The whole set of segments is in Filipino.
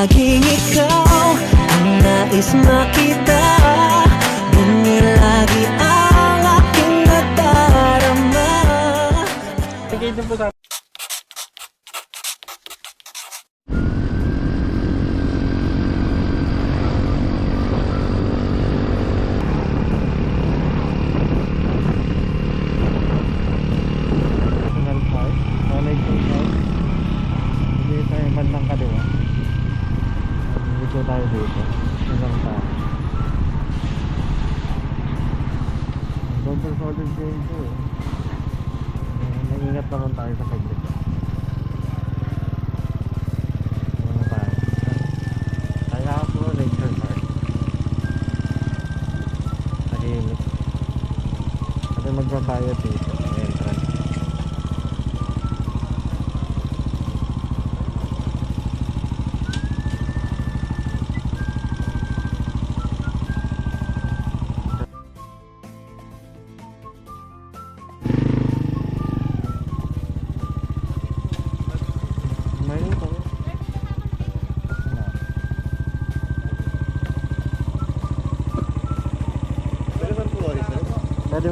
laging ikaw Ang nais makita. Ganyan lagi ang aking nadarama Bigay din po sa bandang kaliwa. Dito tayo dito. Ilang tayo. Double solid game to eh. Eh, Nag-ingat naman tayo sa paglit. Ano tayo?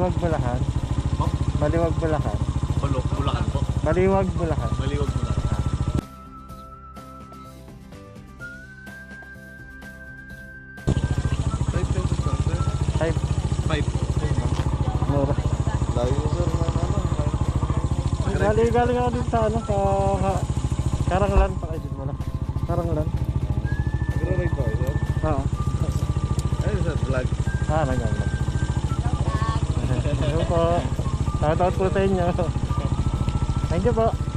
Baliwag Bulacan. Baliwag Bulacan. Bulok, Bulacan po. Baliwag Bulacan. Maliwag Bulacan. Five pesos lang, sir. Type. Five. Mura. Layo sir. Galing, galing ako dito sa ano, sa ka- Karanglan pa kayo dito wala. Karanglan. Nagro-ride ba kayo, sir? Oo. Ayun, sir, vlog. Ah, nagaglan. Hello po. Shoutout po sa inyo. Thank you po.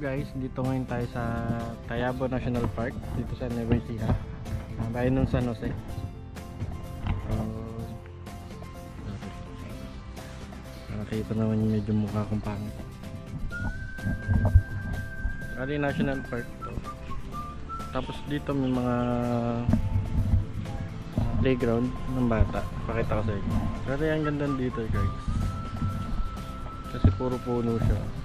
Guys, dito ngayon tayo sa Tayabo National Park dito sa Nueva Ecija. Uh, bayan ng San Jose. So, nakakita naman yung medyo mukha kong pangit. Kali National Park to. Tapos dito may mga playground ng bata. Pakita ko sa inyo. Pero ang ganda dito guys. Kasi puro puno siya.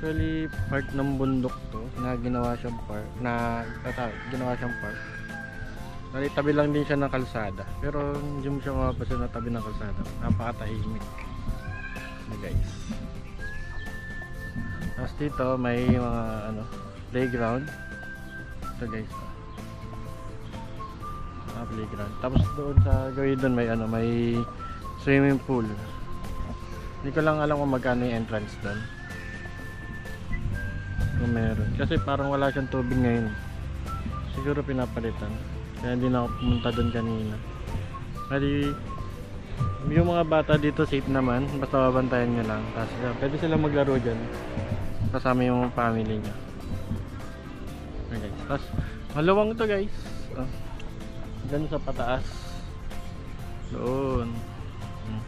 Actually, part ng bundok to na ginawa siyang park. Na, tata, ginawa siyang park. Bali, tabi lang din siya ng kalsada. Pero hindi mo siya mapapasin na tabi ng kalsada. Napakatahimik. Na guys. Tapos dito may mga ano, playground. Ito guys. Ah, playground. Tapos doon sa gawin doon may ano, may swimming pool. Hindi ko lang alam kung magkano yung entrance doon. Kung meron. Kasi parang wala siyang tubig ngayon. Siguro pinapalitan. Kaya hindi na ako pumunta doon kanina. Kasi yung mga bata dito safe naman. Basta babantayan nyo lang. Tapos uh, pwede sila maglaro dyan. Kasama yung family nyo. Okay. Tapos maluwang to guys. Oh. Diyan sa pataas. Doon. Hmm.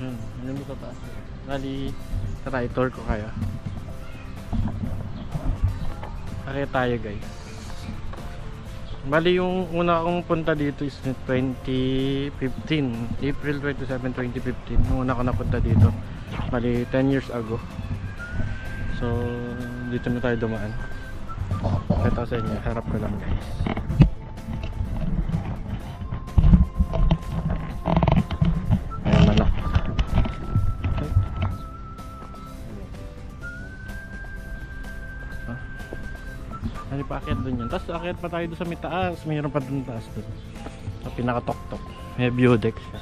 Yun. Yun sa taas. Bali, tara i-tour ko kayo. Kaya tayo guys. Bali yung una kong punta dito is 2015 April 27, 2015 Nung una ko napunta dito. Bali 10 years ago. So dito na tayo dumaan. Ito sa inyo, harap ko lang guys Ano pa akit doon yan. Tapos akit pa tayo doon sa may taas. Mayroon pa doon taas doon. Sa pinaka-tok-tok. May view deck siya.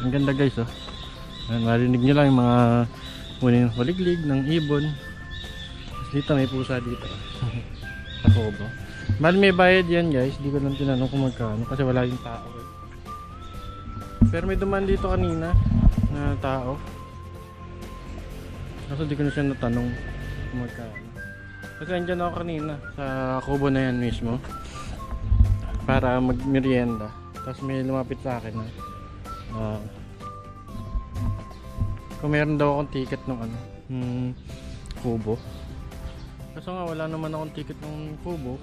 Ang ganda guys oh. Ayan, marinig nyo lang yung mga muning huliglig ng ibon. Tapos dito may pusa dito. sa kubo. Bali may bayad yan guys. Di ko lang tinanong kung magkano kasi wala yung tao. eh. Pero may dumaan dito kanina na tao. Kaso di ko na siya natanong kung magkano. Kasi andyan ako kanina sa kubo na yan mismo. Para magmerienda. Tapos may lumapit sa akin na ah, kung meron daw akong ticket ng ano, hmm, kubo. Kaso nga wala naman akong ticket ng kubo.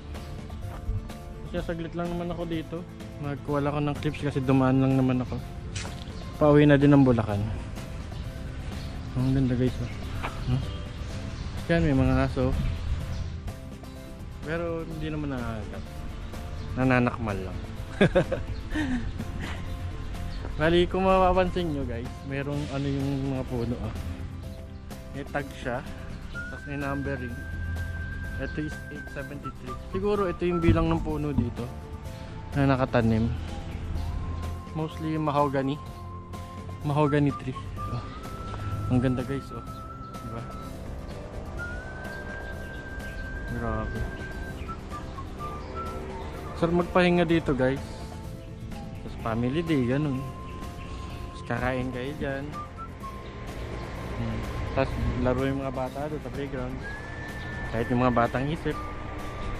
Kasi saglit lang naman ako dito. Nagkuha lang ako ng clips kasi dumaan lang naman ako. Pauwi na din ng Bulacan. Ang ganda guys. Oh. Huh? Yan may mga aso. Pero hindi naman nakakagat. Nananakmal lang. Bali, kung mapapansin nyo guys, merong ano yung mga puno ah. May tag siya. Tapos may numbering. Ito is 873. Siguro ito yung bilang ng puno dito na nakatanim. Mostly mahogany. Mahogany tree. Oh. Ang ganda guys, oh. Diba? Grabe. Sir, magpahinga dito guys. Tapos family day, ganun. Tapos kakain kayo dyan. Hmm. Tapos laro yung mga bata doon sa playground. Kahit yung mga batang isip,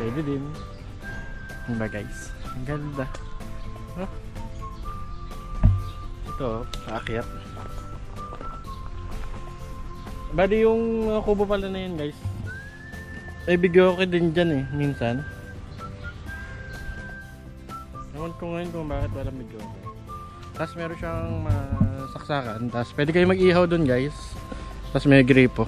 pwede din. Diba guys? Ang ganda. Oh. Ito, paakyat. Bali yung kubo pala na yun guys. Ay bigyo ko din dyan eh, minsan. Ko ngayon kung bakit wala bigyo Tapos meron siyang masaksakan. Tapos pwede kayo mag-ihaw doon guys. Tapos may gripo.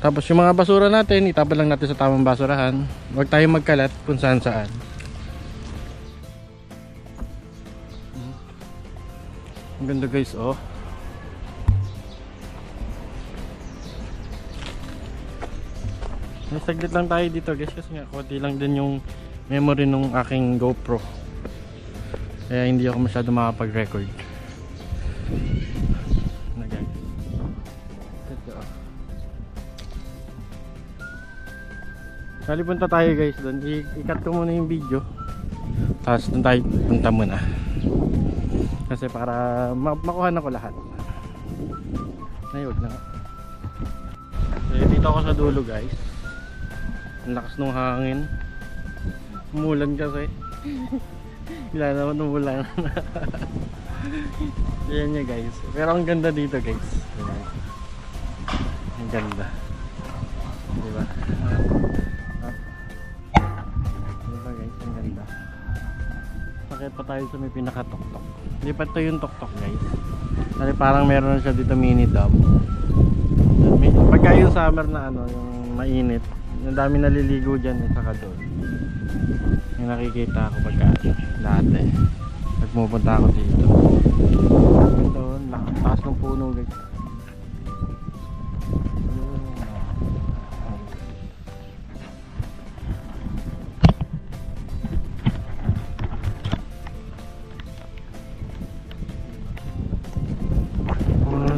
Tapos yung mga basura natin, itapon lang natin sa tamang basurahan. Huwag tayong magkalat kung saan saan. Ang ganda guys, oh. May saglit lang tayo dito guys kasi nga konti lang din yung memory nung aking GoPro. Kaya hindi ako masyado makapag-record. Kali punta tayo guys doon. I- ikat ko muna yung video. Tapos doon tayo punta muna. Kasi para ma- makuha na ko lahat. Ay, wag na. So, dito ako sa dulo guys. Ang lakas ng hangin. Umulan kasi. Bila naman umulan. Yan niya guys. Pero ang ganda dito guys. Ayan. Ang ganda. Diba? Ah. Diba guys? Ang ganda. Sakit pa tayo sa may pinaka-tok-tok. Hindi pa ito yung tok-tok guys. Kasi parang meron siya dito mini dam. Pagka yung summer na ano, yung mainit, ang dami naliligo dyan eh, saka. Yung nakikita ko pagka dati. Nagpupunta ako dito. Doon, taas ng puno guys.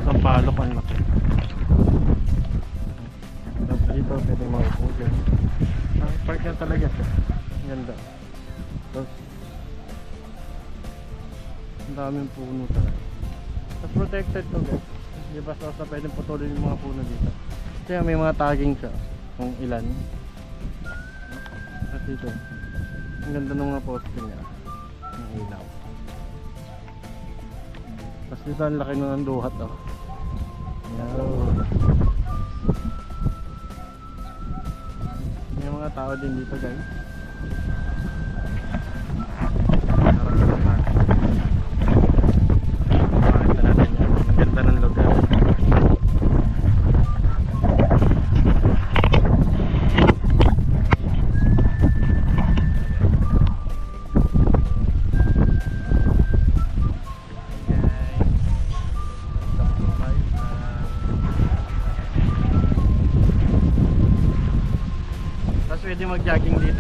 Sampalok ang laki. Dito, pwede maupo dyan. Ang park yan talaga siya. Ganda. Ang daming puno talaga. Tapos protected to guys. Hindi basta basta pwedeng putulin yung mga puno dito. Kaya may mga tagging siya. Kung ilan. At dito. Ang ganda ng mga poste niya. Ang ilaw. Tapos dito ang laki ng duhat oh. Yan. May mga tao din dito guys.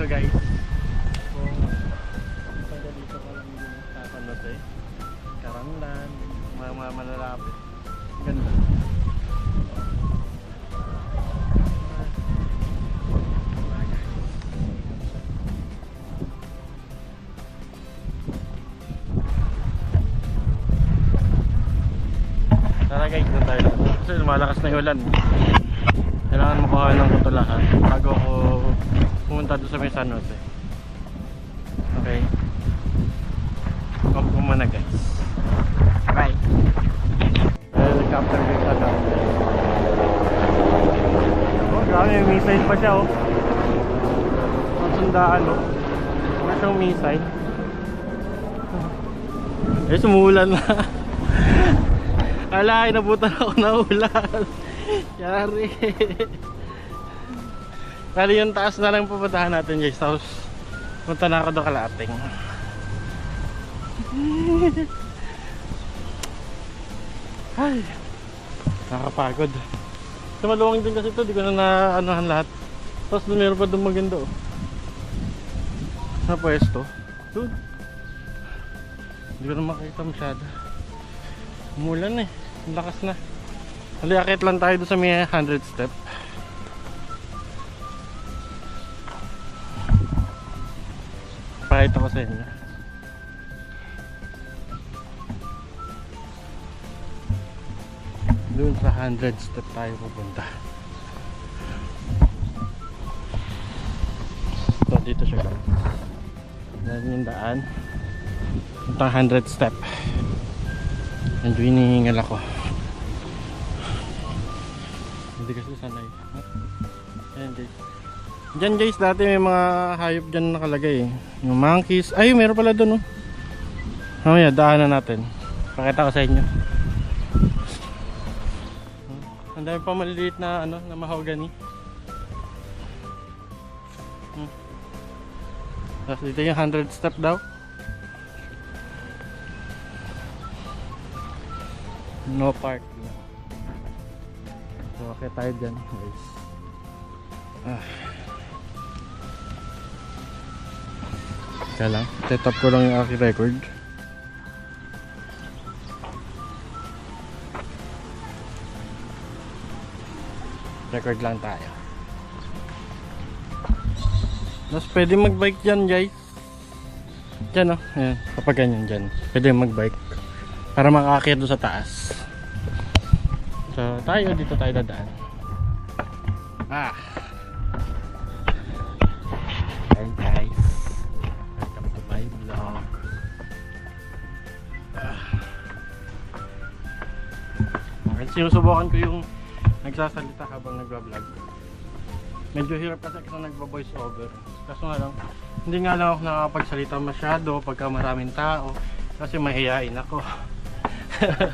Dito guys. Kung taga dito ka lang din sa Panote. Karamlan, mga mga malalapit. Ganda. guys, doon tayo. Kasi lumalakas na yung ulan. Kailangan makuha ng kutulahan bago ako pumunta doon sa may San Jose. Okay. Off ko muna guys. Bye. Helicopter guys na. Oh, grabe, may missile pa siya oh. Sundaan oh. Wala siyang missile. Eh, sumulan na. Ala, inabutan ako na ulan. Yari. Kali yung taas na lang pupuntahan natin guys. Tapos, punta na ako doon kalating. Ay, nakapagod. Sa maluwang din kasi ito, di ko na naanohan lahat. Tapos doon meron pa doon maganda oh. Sa pwesto. Doon. Hindi ko na makita masyado. Umulan eh. Ang lakas na. Haliakit lang tayo doon sa may 100 step. Pakita ko sa inyo. Doon sa 100 step tayo pupunta. So dito siya. Yan yung daan. Punta 100 step. Medyo hinihingal ako. Hindi kasi sanay. Guys. Diyan guys, dati may mga hayop dyan nakalagay eh. Yung monkeys. Ay, meron pala doon oh. Mamaya, daanan natin. Pakita ko sa inyo. Ang dami pa maliliit na ano, na mahogany. Hmm. Tapos dito yung 100 step daw. No park. So, okay tayo dyan, guys. Ah. Teka lang. Set up ko lang yung aking record. Record lang tayo. Tapos pwede mag-bike dyan, guys. Dyan, oh. Ayan. Kapag ganyan dyan. Pwede mag-bike. Para makakakit doon sa taas. So, tayo. Dito tayo dadaan. Ah. Sinusubukan ko yung nagsasalita habang nagbablog. Medyo hirap kasi kasi nagba-voice over. Kaso nga lang, hindi nga lang ako nakakapagsalita masyado pagka maraming tao kasi mahihain ako.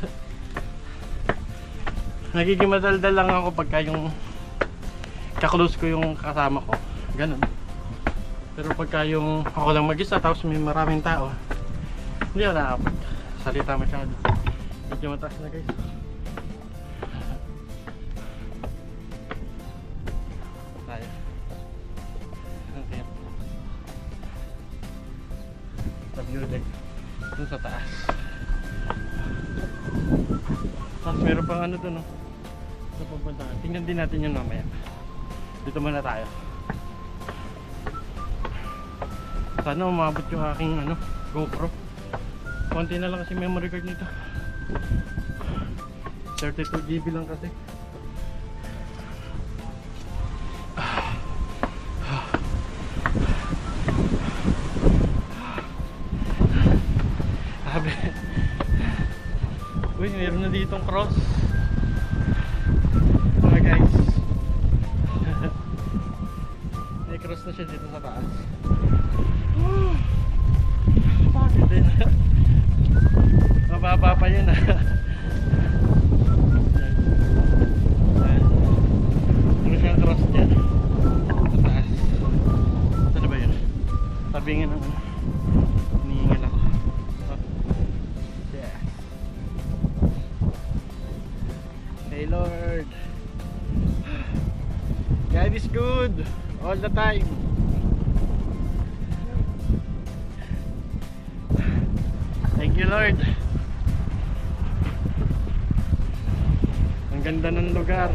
Nagiging madaldal lang ako pagka yung kaklose ko yung kasama ko. Ganun. Pero pagka yung ako lang mag-isa tapos may maraming tao, hindi ako nakakapagsalita masyado. Medyo mataas na guys. View deck. Dun sa taas. Tapos meron pang ano dun, no? Sa pupuntahan. Tingnan din natin yun mamaya. Dito muna tayo. Sana umabot yung aking ano, GoPro. Konti na lang kasi memory card nito. 32 GB lang kasi. Sabi. Uy, meron na ditong cross. Mga guys. May cross na siya dito sa taas. Woo! Mababa pa yun ah. Lord. God is good all the time. Thank you Lord. Ang ganda ng lugar.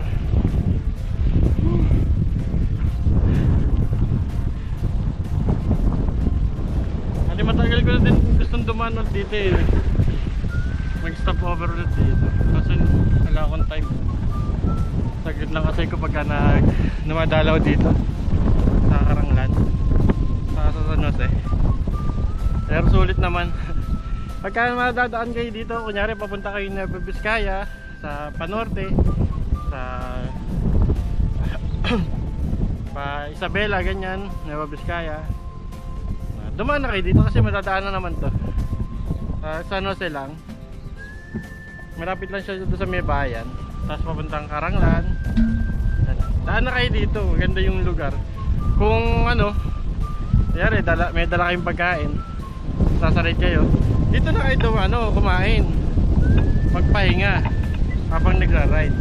Hindi matagal ko na din gustong dumanod dito eh. Mag stop over ulit dito. Kasi wala akong time. Lang kasi ko pagka nag numadalaw dito sa Karanglan. Sa sa San Jose. Pero sulit naman. Pagka madadaan kayo dito, kunyari papunta kayo na Vizcaya, sa Panorte, sa pa Isabela, ganyan, Nueva Vizcaya. Ah, Dumaan na kayo dito kasi madadaan na naman to. Sa San Jose lang. Malapit lang siya dito sa may bayan. Tapos papuntang Karanglan. Daan na kayo dito, maganda yung lugar. Kung ano, Yari, dala, may dala kayong pagkain. Sasarit kayo. Dito na kayo ano, kumain. Magpahinga. Habang nagra-ride.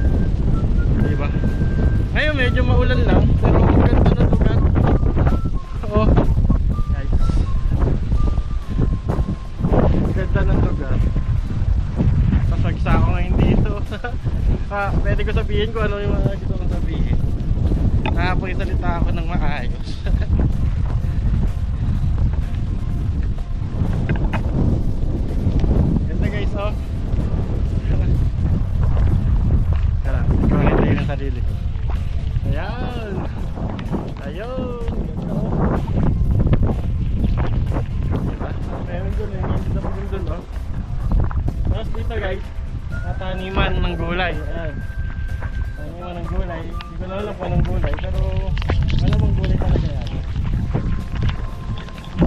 Diba? Ngayon medyo maulan lang. Pero ang ganda ko sabihin kung ano yung mga gusto kong sabihin. Nakapagsalita ako ng maayos.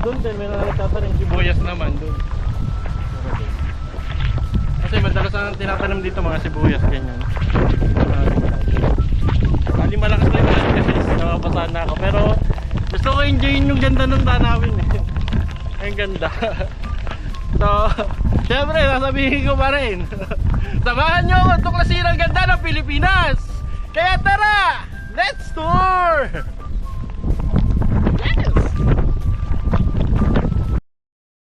Doon din, na nagtatanim sibuyas naman doon. Kasi madalas ang tinatanim dito mga sibuyas ganyan. Bali malakas na yung kasi napapasahan na ako. Pero gusto ko enjoyin yung ganda ng tanawin eh. Ang ganda. so, syempre sasabihin ko pa rin. Samahan nyo ako tuklasin ang ganda ng Pilipinas. Kaya tara, let's tour!